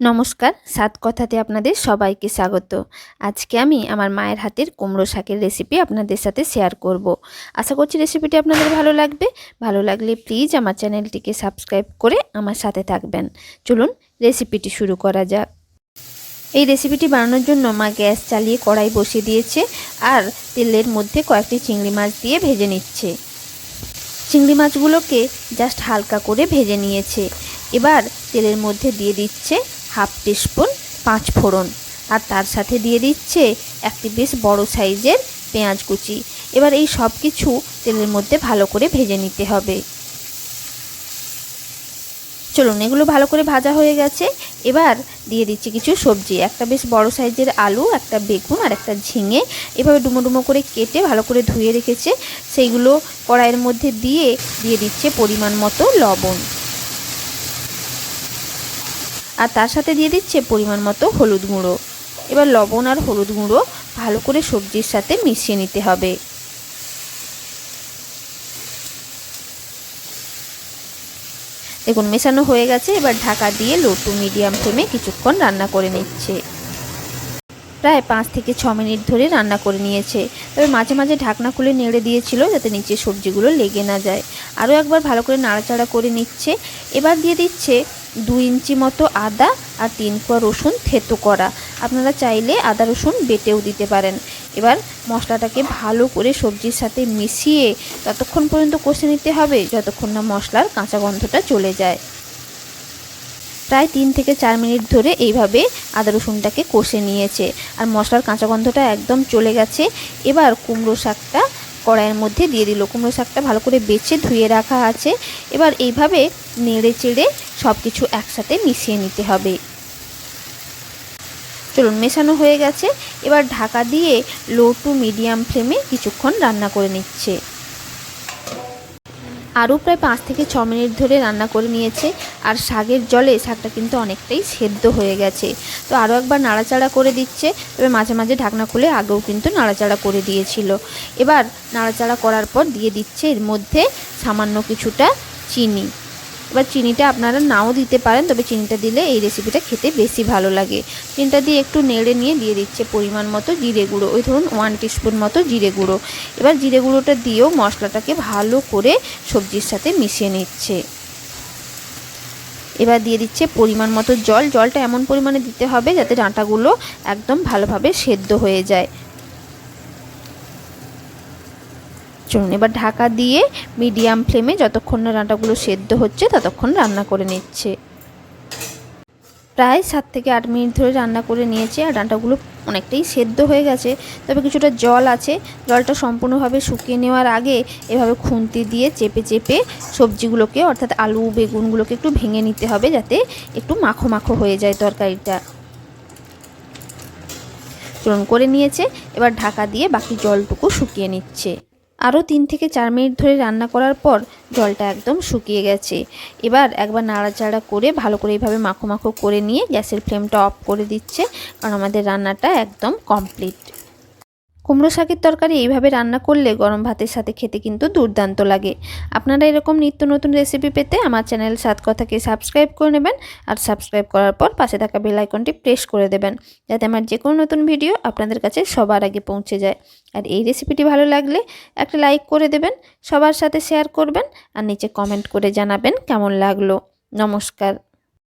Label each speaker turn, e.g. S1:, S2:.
S1: নমস্কার, সাত কথাতে আপনাদের সবাইকে স্বাগত। আজকে আমি আমার মায়ের হাতের কুমড়ো শাকের রেসিপি আপনাদের সাথে শেয়ার করব। আশা করছি রেসিপিটি আপনাদের ভালো লাগবে। ভালো লাগলে প্লিজ আমার চ্যানেলটিকে সাবস্ক্রাইব করে আমার সাথে থাকবেন। চলুন রেসিপিটি শুরু করা যাক। এই রেসিপিটি বানানোর জন্য মা গ্যাস চালিয়ে কড়াই বসিয়ে দিয়েছে আর তেলের মধ্যে কয়েকটি চিংড়ি মাছ দিয়ে ভেজে নিচ্ছে। চিংড়ি মাছগুলোকে জাস্ট হালকা করে ভেজে নিয়েছে। এবার তেলের মধ্যে দিয়ে দিচ্ছে হাফ টিস্পুন পাঁচ ফোড়ন আর তার সাথে দিয়ে দিচ্ছে একটি বেশ বড় সাইজের পেঁয়াজ কুচি। এবার এই সব কিছু তেলের মধ্যে ভালো করে ভেজে নিতে হবে। চলুন, এগুলো ভালো করে ভাজা হয়ে গেছে। এবার দিয়ে দিচ্ছি কিছু সবজি, একটা বেশ বড় সাইজের আলু, একটা বেগুন আর একটা ঝিঙে। এভাবে ডুমো ডুমো করে কেটে ভালো করে ধুয়ে রেখেছে। সেইগুলো কড়াইয়ের মধ্যে দিয়ে দিয়ে দিচ্ছে পরিমাণ মতো লবণ। আর তার সাথে দিয়ে দিচ্ছে পরিমাণ মতো হলুদ গুঁড়ো। এবার লবণ আর হলুদ গুঁড়ো ভালো করে সবজির সাথে মিশিয়ে নিতে হবে। দেখুন, মেশানো হয়ে গেছে। এবার ঢাকা দিয়ে লো টু মিডিয়াম ফ্লেমে কিছুক্ষণ রান্না করে নিচ্ছে। প্রায় পাঁচ থেকে ছ মিনিট ধরে রান্না করে নিয়েছে। তবে মাঝে মাঝে ঢাকনা খুলে নেড়ে দিয়েছিল যাতে নিচে সবজিগুলো লেগে না যায়। আরও একবার ভালো করে নাড়াচাড়া করে নিচ্ছে। এবার দিয়ে দিচ্ছে দু ইঞ্চি মতো আদা আর তিন কোয়া রসুন থেতো করা। আপনারা চাইলে আদা রসুন বেটেও দিতে পারেন। এবার মশলাটাকে ভালো করে সবজির সাথে মিশিয়ে ততক্ষণ পর্যন্ত কষে নিতে হবে, যতক্ষণ না মশলার কাঁচা গন্ধটা চলে যায়। প্রায় তিন থেকে চার মিনিট ধরে এইভাবে আদা রসুনটাকে কষে নিয়েছে। আর মশলার কাঁচা গন্ধটা একদম চলে গেছে। এবার কুমড়ো শাকটা কড়াইয়ের মধ্যে দিয়ে দিল। কুমড়ো শাকটা ভালো করে বেছে ধুয়ে রাখা আছে। এবার এইভাবে নেড়ে চেড়ে সব কিছু একসাথে মিশিয়ে নিতে হবে। চলুন, মেশানো হয়ে গেছে। এবার ঢাকা দিয়ে লো টু মিডিয়াম ফ্লেমে কিছুক্ষণ রান্না করে নিচ্ছে। আরও প্রায় পাঁচ থেকে ছ মিনিট ধরে রান্না করে নিয়েছে। আর শাকের জলে শাকটা কিন্তু অনেকটাই সেদ্ধ হয়ে গেছে। তো আরও একবার নাড়াচাড়া করে দিচ্ছে। তবে মাঝে মাঝে ঢাকনা খুলে আগেও কিন্তু নাড়াচাড়া করে দিয়েছিল। এবার নাড়াচাড়া করার পর দিয়ে দিচ্ছে এর মধ্যে সামান্য কিছুটা চিনি। এবার চিনিটা আপনারা নাও দিতে পারেন, তবে চিনিটা দিলে এই রেসিপিটা খেতে বেশি ভালো লাগে। চিনিটা দিয়ে একটু নেড়ে নিয়ে দিয়ে দিচ্ছে পরিমাণ মতো জিরে গুঁড়ো। ওই ধরুন ওয়ান টিস্পুন মতো জিরে গুঁড়ো। এবার জিরে গুঁড়োটা দিয়েও মশলাটাকে ভালো করে সবজির সাথে মিশিয়ে নিচ্ছে। এবার দিয়ে দিচ্ছে পরিমাণ মতো জল। জলটা এমন পরিমাণে দিতে হবে যাতে ডাঁটাগুলো একদম ভালোভাবে সেদ্ধ হয়ে যায়। চলুন, এবার ঢাকা দিয়ে মিডিয়াম ফ্লেমে যতক্ষণ না ডাঁটাগুলো সেদ্ধ হচ্ছে ততক্ষণ রান্না করে নিচ্ছে। প্রায় সাত থেকে আট মিনিট ধরে রান্না করে নিয়েছে আর ডাঁটাগুলো অনেকটাই সেদ্ধ হয়ে গেছে। তবে কিছুটা জল আছে। জলটা সম্পূর্ণভাবে শুকিয়ে নেওয়ার আগে এভাবে খুন্তি দিয়ে চেপে চেপে সবজিগুলোকে, অর্থাৎ আলু, বেগুনগুলোকে একটু ভেঙে নিতে হবে যাতে একটু মাখো মাখো হয়ে যায় তরকারিটা। চলন, করে নিয়েছে। এবার ঢাকা দিয়ে বাকি জলটুকু শুকিয়ে নিচ্ছে। আরও তিন থেকে চার মিনিট ধরে রান্না করার পর জলটা একদম শুকিয়ে গেছে। এবার একবার নাড়াচাড়া করে ভালো করে এইভাবে মাখো মাখো করে নিয়ে গ্যাসের ফ্লেমটা অফ করে দিচ্ছে, কারণ আমাদের রান্নাটা একদম কমপ্লিট। কুমড়ো শাকের তরকারি এইভাবে রান্না করলে গরম ভাতের সাথে খেতে কিন্তু দুর্দান্ত লাগে। আপনারা এরকম নিত্য নতুন রেসিপি পেতে আমার চ্যানেল সাত কথাকে সাবস্ক্রাইব করে নেবেন আর সাবস্ক্রাইব করার পর পাশে থাকা বেল আইকনটি প্রেস করে দেবেন, যাতে আমার যে কোনো নতুন ভিডিও আপনাদের কাছে সবার আগে পৌঁছে যায়। আর এই রেসিপিটি ভালো লাগলে একটা লাইক করে দেবেন, সবার সাথে শেয়ার করবেন আর নিচে কমেন্ট করে জানাবেন কেমন লাগল। নমস্কার।